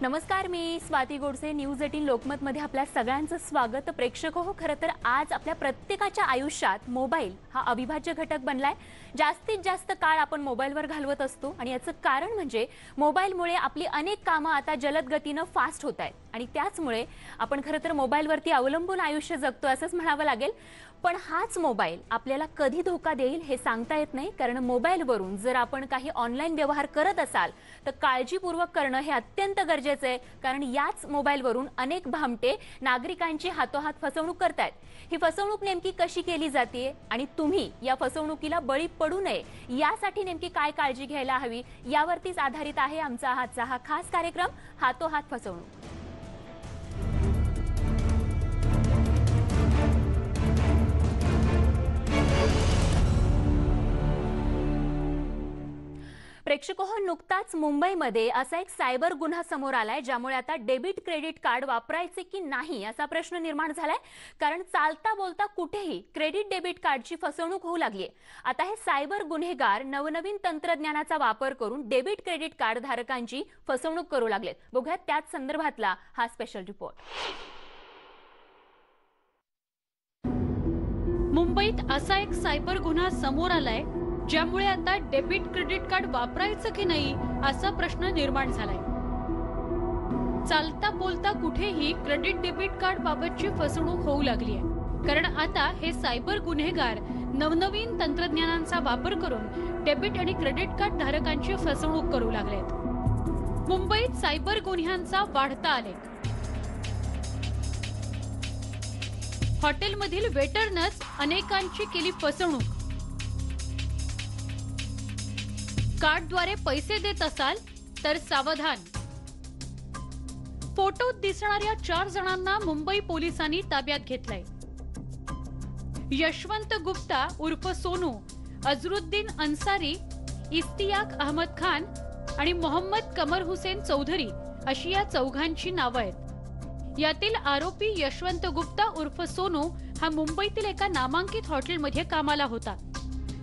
नमस्कार मी Swati Godse. News eighteen लोकमतमध्ये आपल्या सगळ्यांचं स्वागत. प्रेक्षक हो खरं तर आज आपल्या प्रत्येकाच्या आयुष्यात मोबाईल हा अविभाज्य घटक बनलाय. जास्तीत जास्त काळ आपण मोबाईलवर घालवत असतो आणि याचं कारण म्हणजे मोबाईलमुळे आपली अनेक कामं आता जलद गतीनं फास्ट होत आहेत. आणि त्याचमुळे आपण खरं तर मोबाईलवरती अवलंबून आयुष्य जगतो असंच म्हणावं लागेल. पण हाच मोबाईल आपल्याला कधी धोका देईल हे सांगता येत नाही कारण मोबाईलवरून जर आपण काही ऑनलाईन व्यवहार करत असाल तर काळजीपूर्वक करणं हे अत्यंत गरजेचं आहे कारण याच मोबाईलवरून अनेक भामटे नागरिकांची हातोहात फसवणूक करतायत. ही फसवणूक नेमकी कशी केली जाते आणि तुम्ही या फसवणुकीला बळी पडू नये यासाठी नेमकी काय काळजी घ्यायला हवी यावरतीच आधारित आहे आमचा आजचा हा खास कार्यक्रम हातोहात फसवणूक. प्रेक्षक नुकताच मुंबईमध्ये असा एक सायबर गुन्हा समोर आलाय ज्यामुळे आता डेबिट क्रेडिट कार्ड वापरायचे की नाही असा प्रश्न निर्माण झालाय. कारण चालता बोलता कुठेही क्रेडिट डेबिट कार्डची फसवणूक होऊ लागली आता हे सायबर गुन्हेगार नवनवीन तंत्रज्ञानाचा वापर करून डेबिट क्रेडिट कार्ड धारकांची फसवणूक करू लागलेत. बघूयात त्याच संदर्भातला हा स्पेशल रिपोर्ट मुंबईत असा एक सायबर गुन्हा समोर आलाय ज्यामुळे आता डेबिट क्रेडिट कार्ड वापरायचं की नाही असा प्रश्न निर्माण झालाय. चालता बोलता कुठेही क्रेडिट डेबिट कार्ड बाबतची फसवणूक होऊ लागली आहे कारण आता हे सायबर गुन्हेगार नवनवीन तंत्रज्ञानांचा वापर करून डेबिट आणि क्रेडिट कार्ड धारकांची फसवणूक करू लागलेत. मुंबईत सायबर गुन्ह्यांचा वाढता आलेख. हॉटेलमधील वेटरनंच अनेकांची केली फसवणूक. कार्डद्वारे पैसे देत असाल तर सावधान. फोटोत दिसणाऱ्या चार जणांना मुंबई पोलिसांनी ताब्यात घेतलंय. यशवंत गुप्ता उर्फ सोनू अझरुद्दीन अन्सारी इस्तियाक अहमद खान आणि मोहम्मद कमर हुसेन चौधरी अशी या चौघांची नावं आहेत. यातील आरोपी यशवंत गुप्ता उर्फ सोनू हा मुंबईतील एका नामांकित हॉटेलमध्ये कामाला होता.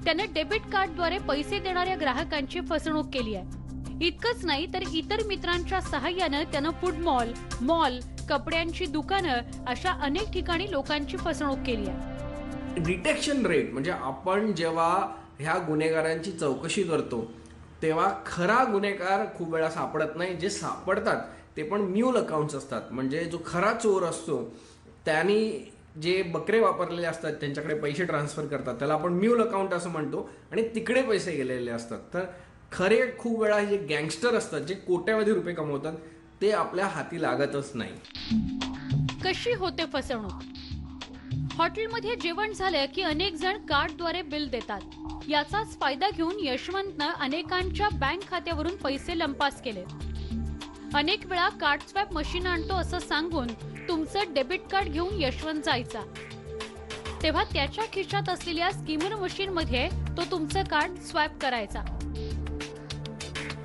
त्याने डेबिट कार्डद्वारे पैसे देणाऱ्या ग्राहकांची फसवणूक केली आहे. इतकंच नाही तर इतर मित्रांच्या सहाय्यानं त्यानं फूड मॉल मॉल कपड्यांची दुकानं अशा अनेक ठिकाणी लोकांची फसवणूक केली आहे. डिटेक्शन रेट म्हणजे आपण जेव्हा ह्या गुन्हेगारांची चौकशी करतो तेव्हा खरा गुन्हेगार खूप वेळा सापडत नाही. जे सापडतात ते पण म्यूल अकाउंट्स असतात. म्हणजे जो खरा चोर असतो त्यांनी जे बकरे वापरलेले असतात त्यांच्याकडे पैसे ट्रान्सफर करतात. त्याला आपण म्यूल अकाउंट असं म्हणतो आणि तिकडे पैसे गेलेले असतात. तर खरे खूप वेळा जे गँगस्टर असतात जे कोट्यावधी रुपये कमवतात ते आपल्या हाती लागतच नाही. कशी होते फसवणूक? हॉटेलमध्ये जेवण झालं की अनेक जण कार्डद्वारे बिल देतात. याचाच फायदा घेऊन यशवंतनं अनेकांच्या बँक खात्यावरून पैसे लंपास केले. अनेक वेळा कार्ड स्वॅप मशीन आणतो असं सांगून तुमचं डेबिट कार्ड घेऊन यशवंत जायचा. तेव्हा त्याच्या खिशात असलेल्या स्किमर मशीन मध्ये तो तुमचं कार्ड स्वॅप करायचा.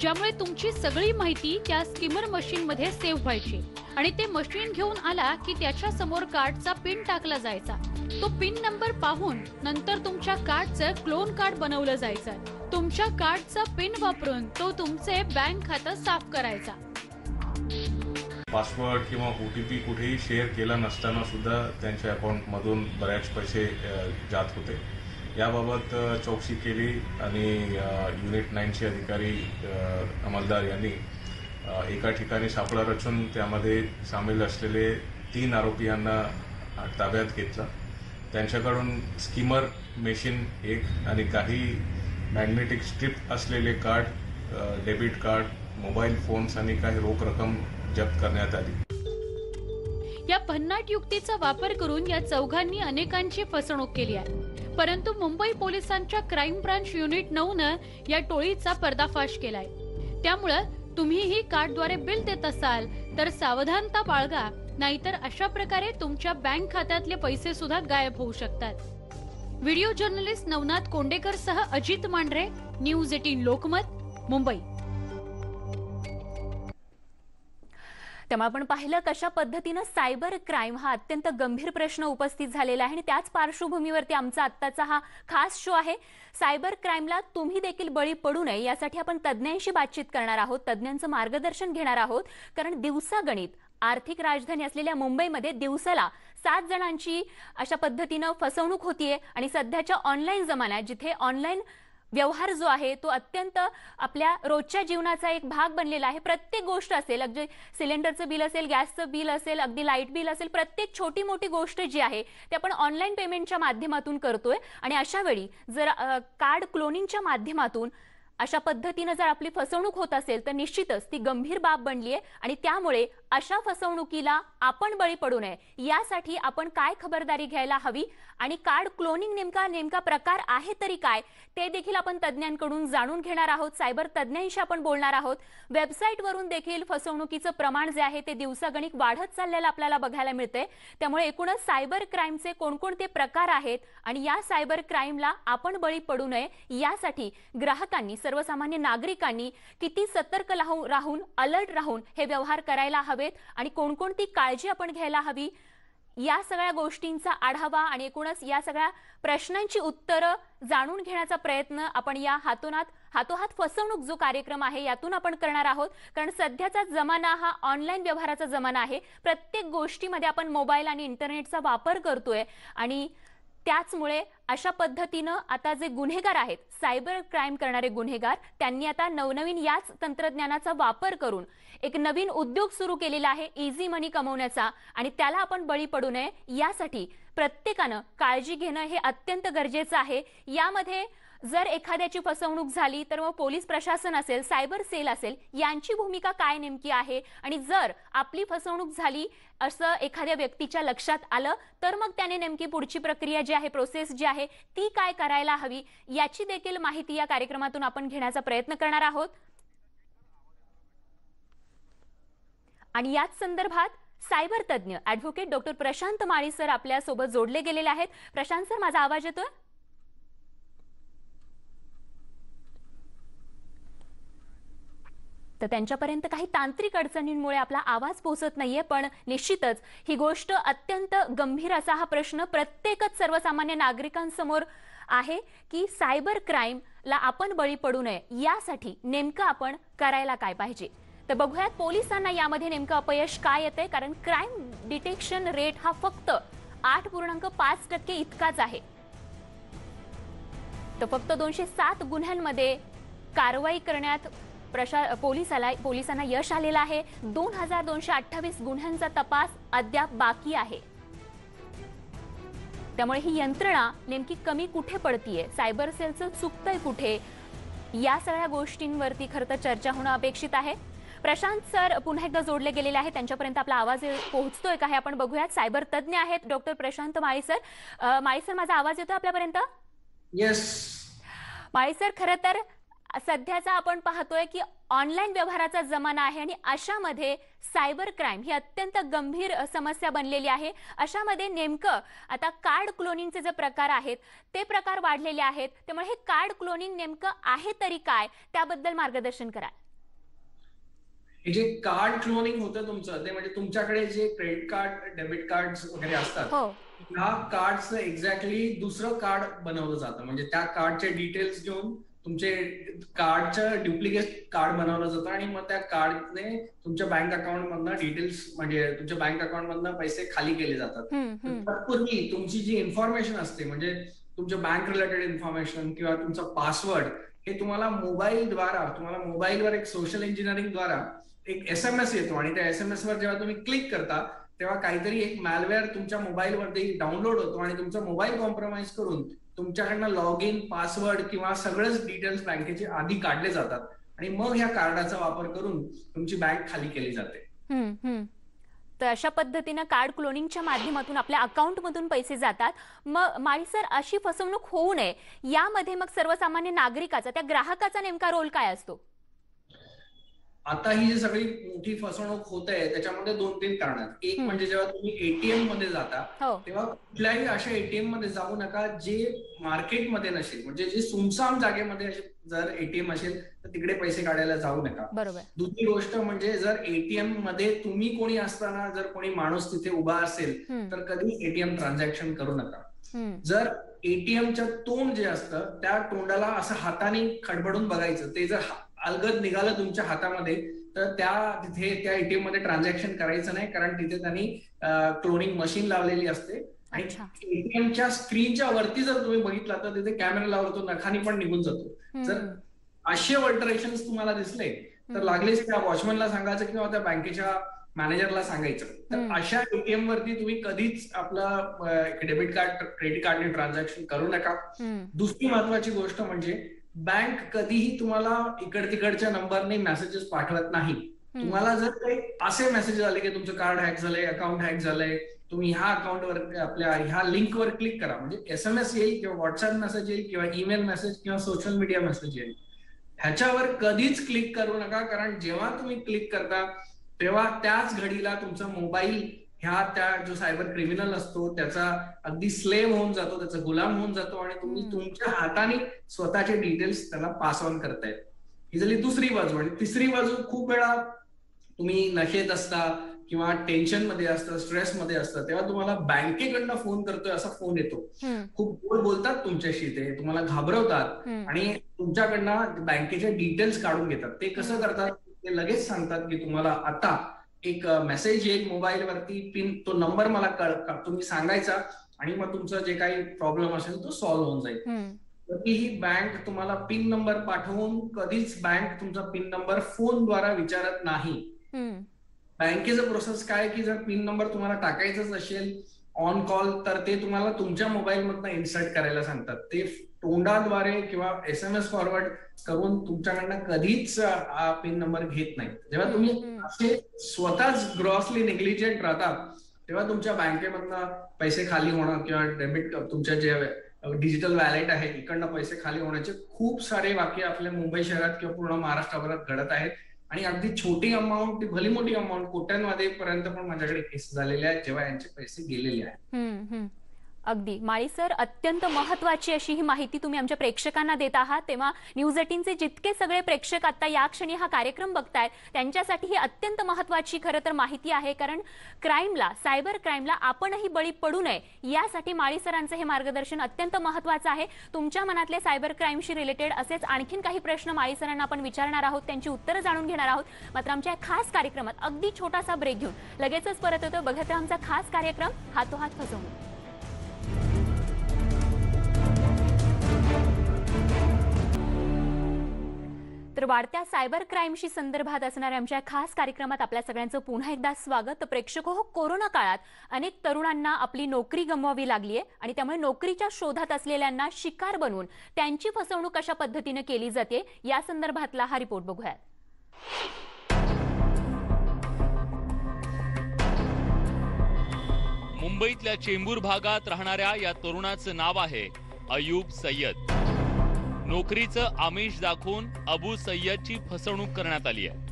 ज्यामुळे तुमची सगळी माहिती त्या स्कीमर मशीन मध्ये सेव्ह व्हायची. आणि ते मशीन घेऊन आला की त्याच्यासमोर कार्डचा पिन टाकला जायचा. तो पिन नंबर पाहून नंतर तुमच्या कार्डचं क्लोन कार्ड बनवलं जायचं. तुमच्या कार्डचा पिन वापरून तो तुमचे बँक खातं साफ करायचा. पासवर्ड किंवा ओ टी पी कुठेही शेअर केला नसताना सुद्धा त्यांच्या अकाउंटमधून बऱ्याच पैसे जात होते. याबाबत चौकशी केली आणि युनिट नाईनचे अधिकारी अंमलदार यांनी एका ठिकाणी सापळा रचून त्यामध्ये सामील असलेले तीन आरोपी यांना ताब्यात घेतलं. त्यांच्याकडून स्कीमर मेशीन एक आणि काही मॅग्नेटिक स्ट्रिप असलेले card debit card mobile phones आणि काही रोख रक्कम जप्त करण्यात आली. या भन्नाट युक्तीचा वापर करून या चौघांनी अनेकांची फसवणूक केली आहे. परंतु मुंबई पोलिसांच्या क्राईम ब्रांच युनिट नऊ न या टोळीचा पर्दाफाश केलाय. त्यामुळं तुम्हीही कार्डद्वारे बिल देत असाल तर सावधानता बाळगा नाहीतर अशा प्रकारे तुमच्या बँक खात्यातले पैसे सुद्धा गायब होऊ शकतात. व्हिडिओ जर्नलिस्ट नवनाथ कोंडेकर सह अजित मांढरे न्यूज एटीन लोकमत मुंबई. त्यामुळे आपण पाहिलं कशा पद्धतीनं सायबर क्राईम हा अत्यंत गंभीर प्रश्न उपस्थित झालेला आहे आणि त्याच पार्श्वभूमीवरती आमचा आत्ताचा हा खास शो आहे. सायबर क्राईमला तुम्ही देखील बळी पडू नये यासाठी आपण तज्ज्ञांशी बातचीत करणार आहोत. तज्ज्ञांचं मार्गदर्शन घेणार आहोत. कारण दिवसागणित आर्थिक राजधानी असलेल्या मुंबईमध्ये दिवसाला सात जणांची अशा पद्धतीनं फसवणूक होतीये आणि सध्याच्या ऑनलाईन जमान्यात जिथे ऑनलाईन व्यवहार जो आहे तो अत्यंत आपल्या रोजच्या जीवनाचा एक भाग बनलेला आहे. प्रत्येक गोष्ट असेल अगदी सिलेंडरचं बिल असेल गॅसचं बिल असेल अगदी लाइट बिल असेल प्रत्येक छोटी मोठी गोष्ट जी आहे ते आपण ऑनलाईन पेमेंटच्या माध्यमातून करतोय. आणि अशा वेळी जर कार्ड क्लोनिंगच्या माध्यमातून अशा पद्धतीनं जर आपली फसवणूक होत असेल तर निश्चितच ती गंभीर बाब बनली आहे आणि त्यामुळे अशा फसवणुकीला आपण बळी पडू नये. यासाठी आपण काय खबरदारी घ्यायला हवी? आणि कार्ड क्लोनिंग नेमका नेमका प्रकार आहे तरी काय? ते देखील आपण तज्ज्ञांकडून जाणून घेणार आहोत. सायबर तज्ज्ञांशी आपण बोलणार आहोत. वेबसाईटवरून देखील फसवणुकीचं प्रमाण जे आहे ते दिवसागणिक वाढत चाललेलं आपल्याला बघायला मिळतंय. त्यामुळे एकूणच सायबर क्राईमचे कोणकोणते प्रकार आहेत? आणि या सायबर क्राईमला आपण बळी पडू नये. यासाठी ग्राहकांनी सर्वसामान्य नागरिकांनी किती सतर्क राहून राहून अलर्ट राहून हे व्यवहार करायला हवेत आणि कोणकोणती काळजी आपण घ्यायला हवी या सगळ्या गोष्टींचा आढावा आणि एकूणच या सगळ्या प्रश्नांची उत्तरं जाणून घेण्याचा प्रयत्न आपण या हातोनात हातोहात फसवणूक जो कार्यक्रम आहे यातून आपण करणार आहोत. कारण सध्याचा जमाना हा ऑनलाईन व्यवहाराचा जमाना आहे. प्रत्येक गोष्टीमध्ये आपण मोबाईल आणि इंटरनेटचा वापर करतोय आणि त्याचमुळे अशा पद्धतीनं आता जे गुन्हेगार आहेत सायबर क्राईम करणारे गुन्हेगार त्यांनी आता नवनवीन याच तंत्रज्ञानाचा वापर करून एक नवीन उद्योग सुरू केलेला आहे इझी मनी कमवण्याचा. आणि त्याला आपण बळी पडू नये यासाठी प्रत्येकानं काळजी घेणं हे अत्यंत गरजेचं आहे. यामध्ये जर एखाद्याची फसवणूक झाली तर मग पोलीस प्रशासन असेल सायबर सेल असेल यांची भूमिका काय नेमकी आहे? आणि जर आपली फसवणूक झाली असं एखाद्या व्यक्तीच्या लक्षात आलं तर मग त्याने नेमकी पुढची प्रक्रिया जी आहे प्रोसेस जी आहे ती काय करायला हवी? याची देखील माहिती या कार्यक्रमातून आपण घेण्याचा प्रयत्न करणार आहोत. आणि याच संदर्भात सायबर तज्ज्ञ advocate doctor Prashant Mali sir आपल्यासोबत जोडले गेलेले आहेत. प्रशांत सर माझा आवाज येतोय? तर त्यांच्यापर्यंत काही तांत्रिक अडचणींमुळे आपला आवाज पोहोचत नाहीये पण निश्चितच ही गोष्ट अत्यंत गंभीर असा हा प्रश्न प्रत्येकच सर्वसामान्य नागरिकांसमोर आहे की सायबर क्राईमला आपण बळी पडू नये यासाठी नेमकं आपण करायला काय पाहिजे? तर बघूयात पोलिसांना यामध्ये नेमकं अपयश काय येते कारण क्राईम डिटेक्शन रेट हा फक्त आठ पूर्णांक पाच टक्के इतकाच आहे. तर फक्त दोनशे सात गुन्ह्यांमध्ये कारवाई करण्यात प्रशा पोलिसाला पोलिसांना यश आलेलं आहे. दोन हजार दोनशे अठ्ठावीस गुन्ह्यांचा तपास अद्याप बाकी आहे. त्यामुळे ही यंत्रणा नेमकी कमी कुठे पडतीये? सायबर सेलचं चुकतंय कुठे? या सगळ्या गोष्टींवरती खरं तर चर्चा होणं अपेक्षित आहे. प्रशांत सर पुन्हा एकदा जोडले गेलेले आहेत. त्यांच्यापर्यंत आपला आवाज पोहोचतोय का हे आपण बघूयात. सायबर तज्ज्ञ आहेत डॉक्टर प्रशांत माळी सर. माझा आवाज येतोय आपल्यापर्यंत? येस माळी सर खरं तर सध्याचा आपण पाहतोय की ऑनलाईन व्यवहाराचा जमाना आहे आणि अशामध्ये सायबर क्राईम ही अत्यंत गंभीर समस्या बनलेली आहे. अशामध्ये नेमकं आता कार्ड क्लोनिंगचे जे प्रकार आहेत ते प्रकार वाढलेले आहेत. त्यामुळे हे कार्ड क्लोनिंग नेमकं आहे तरी काय त्याबद्दल मार्गदर्शन करा हे जे कार्ड क्लोनिंग होतं तुमचं ते म्हणजे तुमच्याकडे जे क्रेडिट कार्ड डेबिट कार्ड वगैरे असतात हो. ह्या कार्डचं एक्झॅक्टली दुसरं कार्ड बनवलं जातं. म्हणजे त्या कार्डचे डिटेल्स घेऊन तुमचे कार्डचं डुप्लिकेट कार्ड बनवलं जातं आणि मग त्या कार्डने तुमच्या बँक अकाउंट मधनं डिटेल्स म्हणजे तुमच्या बँक अकाउंट मधनं पैसे खाली केले जातात. तत्पूर्वी तुमची जी इन्फॉर्मेशन असते म्हणजे तुमच्या बँक रिलेटेड इन्फॉर्मेशन किंवा तुमचा पासवर्ड हे तुम्हाला मोबाईल द्वारा तुम्हाला मोबाईलवर एक सोशल इंजिनिअरिंग द्वारा एक एस एम एस येतो आणि त्या एस एम एस वर जेव्हा तुम्ही क्लिक करता तेव्हा काहीतरी एक मॅलवेअर तुमच्या मोबाईलवरती डाउनलोड होतो आणि तुमचा मोबाईल कॉम्प्रोमाइज करून तुमच्याकडनं लॉग इन पासवर्ड किंवा सगळेच डिटेल्स बँकेचे आधी काढले जातात. आणि मग ह्या कार्डाचा वापर करून तुमची बँक खाली केली जाते. तर अशा पद्धतीनं कार्ड क्लोनिंगच्या माध्यमातून आपल्या अकाउंटमधून पैसे जातात. मग माळी सर अशी फसवणूक होऊ नये. यामध्ये मग सर्वसामान्य नागरिकाचा त्या ग्राहकाचा नेमका रोल काय असतो? आता ही जी सगळी मोठी फसवणूक होत आहे त्याच्यामध्ये दोन तीन कारण आहेत. एक. म्हणजे जेव्हा तुम्ही एटीएममध्ये जाता हो. तेव्हा कुठल्याही अशा एटीएममध्ये जाऊ नका जे मार्केटमध्ये नसेल म्हणजे जे सुमसाम जागेमध्ये जर एटीएम असेल तर तिकडे पैसे काढायला जाऊ नका. दुसरी गोष्ट म्हणजे जर एटीएममध्ये तुम्ही कोणी असताना जर कोणी माणूस तिथे उभा असेल तर कधी एटीएम ट्रान्झॅक्शन करू नका. जर एटीएमचं तोंड जे असतं त्या तोंडाला असं हाताने खडबडून बघायचं ते जर अलगद निघालं तुमच्या हातामध्ये तर त्या तिथे त्या एटीएममध्ये ट्रान्झॅक्शन करायचं नाही कारण तिथे त्यांनी क्लोनिंग मशीन लावलेली असते. आणि. एटीएमच्या स्क्रीनच्या वरती जर तुम्ही बघितला तर तिथे कॅमेरा लावतो नखानी पण निघून जातो. जर असे अल्टरेशन तुम्हाला दिसले तर लागलेच त्या वॉचमॅनला सांगायचं किंवा त्या बँकेच्या मॅनेजरला सांगायचं. तर. अशा एटीएम वरती तुम्ही कधीच आपलं डेबिट कार्ड क्रेडिट कार्डने ट्रान्झॅक्शन करू नका. दुसरी महत्वाची गोष्ट म्हणजे बँक कधीही तुम्हाला इकड तिकडच्या नंबरने मेसेजेस पाठवत नाही. तुम्हाला जर काही असे मेसेज आले की तुमचं कार्ड हॅक झालंय अकाउंट हॅक झालंय तुम्ही ह्या अकाउंटवर आपल्या ह्या लिंकवर क्लिक करा. म्हणजे एस एम एस येईल किंवा व्हॉट्सअप मेसेज येईल किंवा ईमेल मेसेज किंवा सोशल मीडिया मेसेज येईल. ह्याच्यावर कधीच क्लिक करू नका कारण जेव्हा तुम्ही क्लिक करता तेव्हा त्याच घडीला तुमचा मोबाईल ह्या त्या जो सायबर क्रिमिनल असतो त्याचा अगदी स्लेव होऊन जातो त्याचा गुलाम होऊन जातो आणि तुम्ही. तुमच्या हाताने स्वतःचे डिटेल्स त्याला पास ऑन करतायत ही झाली दुसरी बाजू आणि तिसरी बाजू खूप वेळा तुम्ही नशेत असता किंवा टेन्शनमध्ये असता स्ट्रेस मध्ये असता तेव्हा तुम्हाला बँकेकडनं फोन करतोय असा फोन येतो. खूप गोड बोलतात तुमच्याशी ते तुम्हाला घाबरवतात आणि तुमच्याकडनं बँकेचे डिटेल्स काढून घेतात. ते कसं करतात? ते लगेच सांगतात की तुम्हाला आता एक मेसेज येईल मोबाईलवरती पिन तो नंबर मला कळ तुम्ही सांगायचा आणि मग तुमचं जे काही प्रॉब्लेम असेल तो सॉल्व्ह होऊन जाईल. कधीही बँक तुम्हाला पिन नंबर पाठवून कधीच बँक तुमचा पिन नंबर फोनद्वारा विचारत नाही. बँकेचं प्रोसेस काय की जर पिन नंबर तुम्हाला टाकायचाच असेल ऑन कॉल तर ते तुम्हाला तुमच्या मोबाईल मधनं इन्सर्ट करायला सांगतात. ते तोंडाद्वारे किंवा एस एम एस फॉरवर्ड करून तुमच्याकडनं कधीच पिन नंबर घेत नाही जेव्हा तुम्ही. असे स्वतःच ग्रॉसली निग्लिजंट राहतात तेव्हा तुमच्या बँकेमधनं पैसे खाली होणं किंवा डेबिट तुमच्या जे डिजिटल वॅलेट आहे इकडनं पैसे खाली होण्याचे खूप सारे वाक्य आपल्या मुंबई शहरात किंवा पूर्ण महाराष्ट्राभरात घडत आहेत. आणि अगदी छोटी अमाऊंट भली मोठी अमाऊंट कोट्यांमध्ये पर्यंत पण माझ्याकडे केस झालेले आहेत जेव्हा यांचे पैसे गेलेले आहेत. अगदी. माळी सर अत्यंत महत्वाची अशी ही माहिती तुम्ही आमच्या प्रेक्षकांना देत आहात. तेव्हा न्यूज एटीनचे जितके सगळे प्रेक्षक आता या क्षणी हा कार्यक्रम बघतायत त्यांच्यासाठी ही अत्यंत महत्वाची खरं तर माहिती आहे. कारण क्राईमला सायबर क्राईमला आपणही बळी पडू नये यासाठी माळी सरांचं हे मार्गदर्शन अत्यंत महत्वाचं आहे. तुमच्या मनातले सायबर क्राईमशी रिलेटेड असेच आणखीन काही प्रश्न माळी सरांना आपण विचारणार आहोत त्यांची उत्तरं जाणून घेणार आहोत. मात्र आमच्या या खास कार्यक्रमात अगदी छोटासा ब्रेक घेऊन लगेचच परत येतो बघत आमचा खास कार्यक्रम हातोहात फसवणूक. तर वाढत्या सायबर क्राईमशी संदर्भात असणाऱ्या आमच्या खास कार्यक्रमात आपल्या सगळ्यांचं पुन्हा एकदा स्वागत. प्रेक्षक हो कोरोना काळात अनेक तरुणांना आपली नोकरी गमवावी लागली आहे आणि त्यामुळे नोकरीच्या शोधात असलेल्यांना शिकार बनवून त्यांची फसवणूक कशा पद्धतीने केली जाते या संदर्भातला हा रिपोर्ट बघूयात. मुंबईतल्या चेंबूर भागात राहणाऱ्या या तरुणाचं नाव आहे अयूब सय्यद. नोकरीचं आमिष दाखवून अबू सय्यदची फसवणूक करण्यात आली आहे.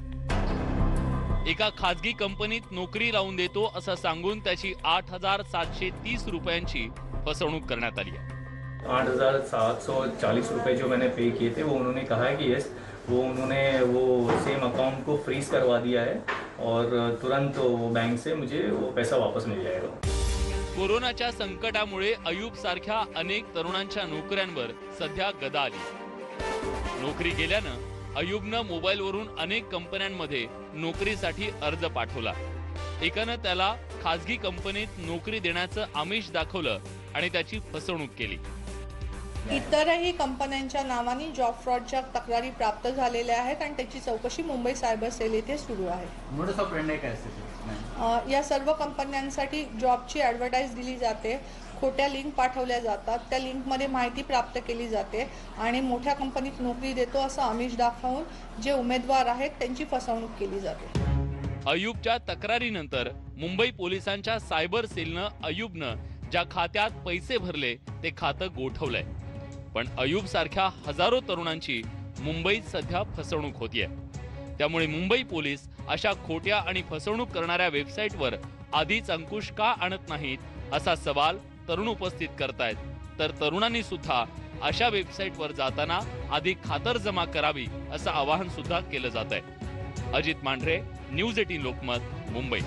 एका खाजगी कंपनीत नोकरी लावून देतो असं सांगून त्याची आठ हजार सातशे तीस रुपयांची फसवणूक करण्यात आली आहे. आठ हज़ार सात सौ चालीस रुपये जो मैंने पे किए थे वो उन्होंने कहा है कि यस वो उन्होंने वो सेम अकाउंट को फ्रीज करवा दिया है और तुरंत वो बैंक से मुझे वो पैसा वापस मिल जाएगा। कोरोनाच्या संकटामुळे अयूब सारख्या अनेक तरुणांच्या नोकऱ्यांवर सध्या गदा आली नोकरी गेल्यानं अयूबनं मोबाईलवरून अनेक कंपन्यांमध्ये नोकरीसाठी अर्ज पाठवला. एकानं त्याला खासगी कंपनीत नोकरी देण्याचं आमिष दाखवलं आणि त्याची फसवणूक केली. इतरही कंपन्यांच्या नावाने जॉब फ्रॉडच्या तक्रारी प्राप्त झालेल्या आहेत आणि त्याची चौकशी मुंबई सायबर सेल येथे सुरू आहे. या सर्व कंपन्यांसाठी जॉबची ॲडव्हर्टाईज दिली जाते. खोट्या लिंक पाठवल्या जातात. त्या लिंकमध्ये माहिती प्राप्त केली जाते आणि मोठ्या कंपनीत नोकरी देतो असं आमिष दाखवून जे उमेदवार आहेत त्यांची फसवणूक केली जाते. अयूबच्या तक्रारीनंतर मुंबई पोलिसांच्या सायबर सेलनं अयूबनं ज्या खात्यात पैसे भरले ते खातं गोठवलंय. पण अयूब सारख्या हजारो तरुणांची मुंबईत सध्या फसवणूक होतीये. त्यामुळे मुंबई पोलीस अशा खोट्या आणि फसवणूक करणाऱ्या वेबसाईटवर आधीच अंकुश का आणत नाहीत असा सवाल तरुण उपस्थित करतायत. तर तरुणांनी सुद्धा अशा वेबसाईटवर जाताना आधी खातर जमा करावी असं आवाहन सुद्धा केलं जात आहे अजित मांढरे न्यूज एटीन लोकमत मुंबई.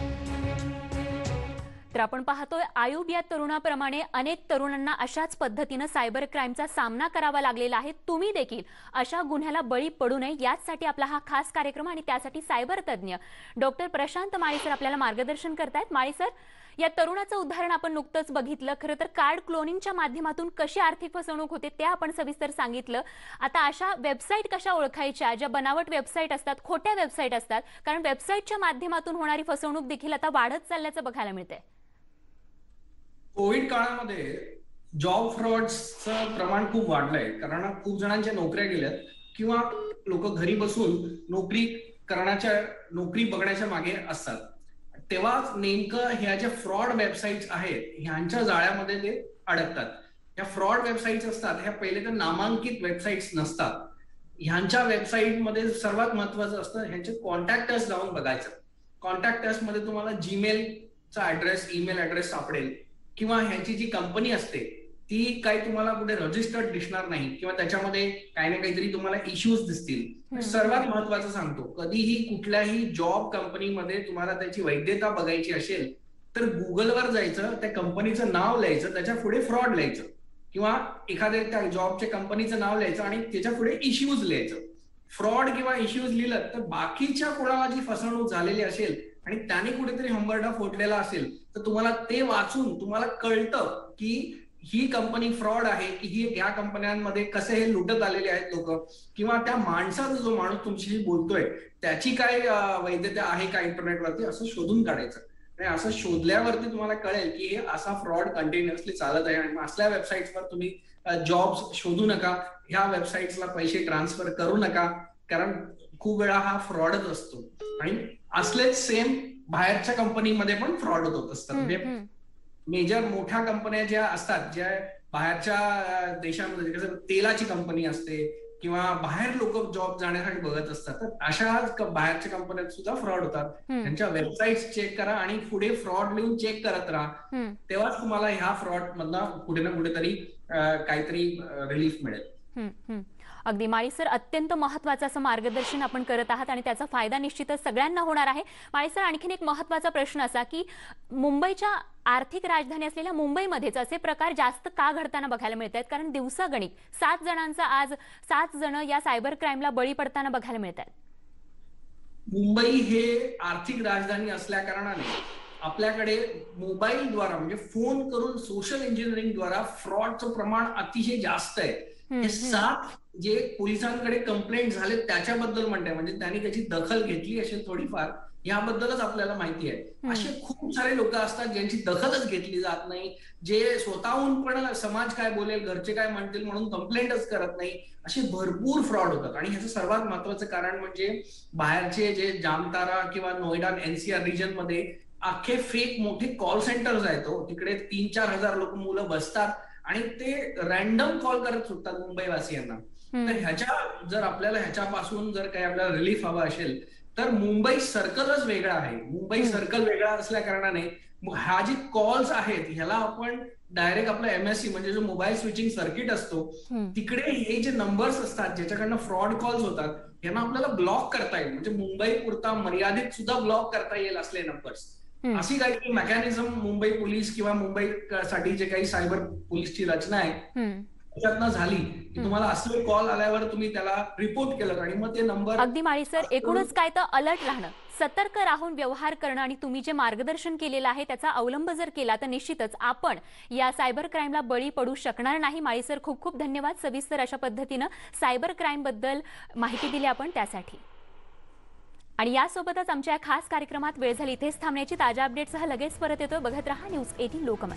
तर आपण पाहतोय आयुब या तरुणाप्रमाणे अनेक तरुणांना अशाच पद्धतीनं सायबर क्राईमचा सामना करावा लागलेला आहे. तुम्ही देखील अशा गुन्ह्याला बळी पडू नये याचसाठी आपला हा खास कार्यक्रम आणि त्यासाठी सायबर तज्ज्ञ डॉक्टर प्रशांत माळी सर आपल्याला मार्गदर्शन करतायत. माळी सर या तरुणाचं उदाहरण आपण नुकतंच बघितलं. खरं तर कार्ड क्लोनिंगच्या माध्यमातून कशी आर्थिक फसवणूक होते ते आपण सविस्तर सांगितलं. आता अशा वेबसाईट कशा ओळखायच्या? ज्या बनावट वेबसाईट असतात खोट्या वेबसाईट असतात. कारण वेबसाईटच्या माध्यमातून होणारी फसवणूक देखील आता वाढत चालल्याचं बघायला मिळतंय. कोविड काळामध्ये जॉब फ्रॉडचं प्रमाण खूप वाढलंय. कारण खूप जणांच्या नोकऱ्या गेल्यात किंवा लोक घरी बसून नोकरी करण्याच्या नोकरी बघण्याच्या मागे असतात. तेव्हा नेमकं ह्या ज्या फ्रॉड वेबसाईट्स आहेत ह्यांच्या जाळ्यामध्ये ते अडकतात. ह्या फ्रॉड वेबसाईट्स असतात ह्या पहिले तर नामांकित वेबसाईट्स नसतात. ह्यांच्या वेबसाईटमध्ये सर्वात महत्वाचं असतं ह्यांचे कॉन्टॅक्टर्स जाऊन बघायचं. कॉन्टॅक्टर्समध्ये तुम्हाला जीमेलचा ऍड्रेस ईमेल ऍड्रेस सापडेल. किंवा ह्याची जी कंपनी असते ती काही तुम्हाला कुठे रजिस्टर्ड दिसणार नाही किंवा त्याच्यामध्ये काही ना काहीतरी तुम्हाला इश्यूज दिसतील. सर्वात महत्वाचं सांगतो कधीही कुठल्याही जॉब कंपनीमध्ये तुम्हाला त्याची वैधता बघायची असेल तर गुगलवर जायचं त्या कंपनीचं नाव लिहायचं त्याच्या पुढे फ्रॉड लिहायचं. किंवा एखाद्या त्या जॉबच्या कंपनीचं नाव लिहायचं आणि त्याच्या पुढे इश्यूज लिहायचं. फ्रॉड किंवा इश्यूज लिहिलं तर बाकीच्या कोणाला जी फसवणूक झालेली असेल आणि त्याने कुठेतरी हंबरडा फोडलेला असेल तर तुम्हाला ते वाचून तुम्हाला कळतं की ही कंपनी फ्रॉड आहे की ही या कंपन्यांमध्ये कसे हे लुटत आलेले आहेत लोक? किंवा त्या माणसाचा जो माणूस तुमच्याशी बोलतोय त्याची काय वैधता आहे का इंटरनेटवरती असं शोधून काढायचं. आणि असं शोधल्यावरती तुम्हाला कळेल की हे असा फ्रॉड कंटिन्युअसली चालत आहे. आणि असल्या वेबसाईट्सवर तुम्ही जॉब्स शोधू नका. ह्या वेबसाईट्सला पैसे ट्रान्सफर करू नका. कारण खूप वेळा हा फ्रॉडच असतो. आणि असलेच सेम बाहेरच्या कंपनीमध्ये पण फ्रॉड होत असतात. म्हणजे मेजर मोठ्या कंपन्या ज्या असतात ज्या बाहेरच्या देशामध्ये कसं तेलाची कंपनी असते किंवा बाहेर लोक जॉब जाण्यासाठी बघत असतात तर अशा बाहेरच्या कंपन्यात सुद्धा फ्रॉड होतात. त्यांच्या वेबसाईट चेक करा आणि पुढे फ्रॉड लिहून चेक करत राहा. तेव्हाच तुम्हाला ह्या फ्रॉड मधनं कुठे ना कुठेतरी काहीतरी रिलीफ मिळेल. अगदी माळी सर अत्यंत महत्वाचं असं मार्गदर्शन आपण करत आहात आणि त्याचा फायदा निश्चितच सगळ्यांना होणार आहे. माळी सर आणखीन एक महत्त्वाचा प्रश्न असा की मुंबईच्या आर्थिक राजधानी असलेल्या मुंबईमध्येच असे प्रकार जास्त का घडताना बघायला मिळत आहेत कारण दिवसागणिक सात जणांचा आज सात जण या सायबर क्राईमला बळी पडताना बघायला मिळत आहेत मुंबई हे आर्थिक राजधानी असल्या कारणाने आपल्याकडे मोबाईलद्वारा म्हणजे फोन करून सोशल इंजिनिअरिंगद्वारा फ्रॉडचं प्रमाण अतिशय जास्त आहे. हे सात जे पोलिसांकडे कंप्लेंट झाले त्याच्याबद्दल म्हणते म्हणजे त्यांनी त्याची दखल घेतली असेल थोडीफार याबद्दलच आपल्याला माहिती आहे. असे खूप सारे लोक असतात ज्यांची दखलच घेतली जात नाही जे स्वतःहून पण समाज काय बोलेल घरचे काय म्हणतील म्हणून कंप्लेंटच करत नाही असे भरपूर फ्रॉड होतात. आणि ह्याचं सर्वात महत्वाचं कारण म्हणजे बाहेरचे जे जामतारा किंवा नोएडा एनसीआर रिजनमध्ये अख्खे फेक मोठे कॉल सेंटर्स आहेत तिकडे तीन चार हजार लोक मुलं बसतात आणि ते रॅन्डम कॉल करत सुटतात मुंबईवासियांना. तर ह्याच्या जर आपल्याला ह्याच्यापासून जर काही आपल्याला रिलीफ हवा असेल तर मुंबई सर्कलच वेगळा आहे. मुंबई सर्कल वेगळा असल्या कारणाने हा जे कॉल्स आहेत ह्याला आपण डायरेक्ट आपला एमएससी म्हणजे जो मोबाईल स्विचिंग सर्किट असतो तिकडे हे जे नंबर्स असतात ज्याच्याकडनं फ्रॉड कॉल्स होतात यांना आपल्याला ब्लॉक करता येईल. म्हणजे मुंबई पुरता मर्यादित सुद्धा ब्लॉक करता येईल असले नंबर्स अशी काही मेकॅनिझम मुंबई पोलीस किंवा मुंबई साठी जे काही सायबर पोलीसची रचना आहे त्याच्यातनं झाली की तुम्हाला असले कॉल आल्यावर तुम्ही त्याला रिपोर्ट केलं आणि मग ते नंबर अगदी माळी सर एकूणच काय तर अलर्ट राहणं. सतर्क राहून व्यवहार करणं आणि तुम्ही जे मार्गदर्शन केलेलं आहे त्याचा अवलंब जर केला तर निश्चितच आपण या सायबर क्राईमला बळी पडू शकणार नाही. माळी सर खूप खूप धन्यवाद सविस्तर अशा पद्धतीनं सायबर क्राईमबद्दल माहिती दिली आपण त्यासाठी. आणि यासोबतच आमच्या या खास कार्यक्रमात वेळ झाली इथेच थांबण्याची ताज्या अपडेटसह लगेच परत येतो बघत रहा न्यूज एटीन लोकमत.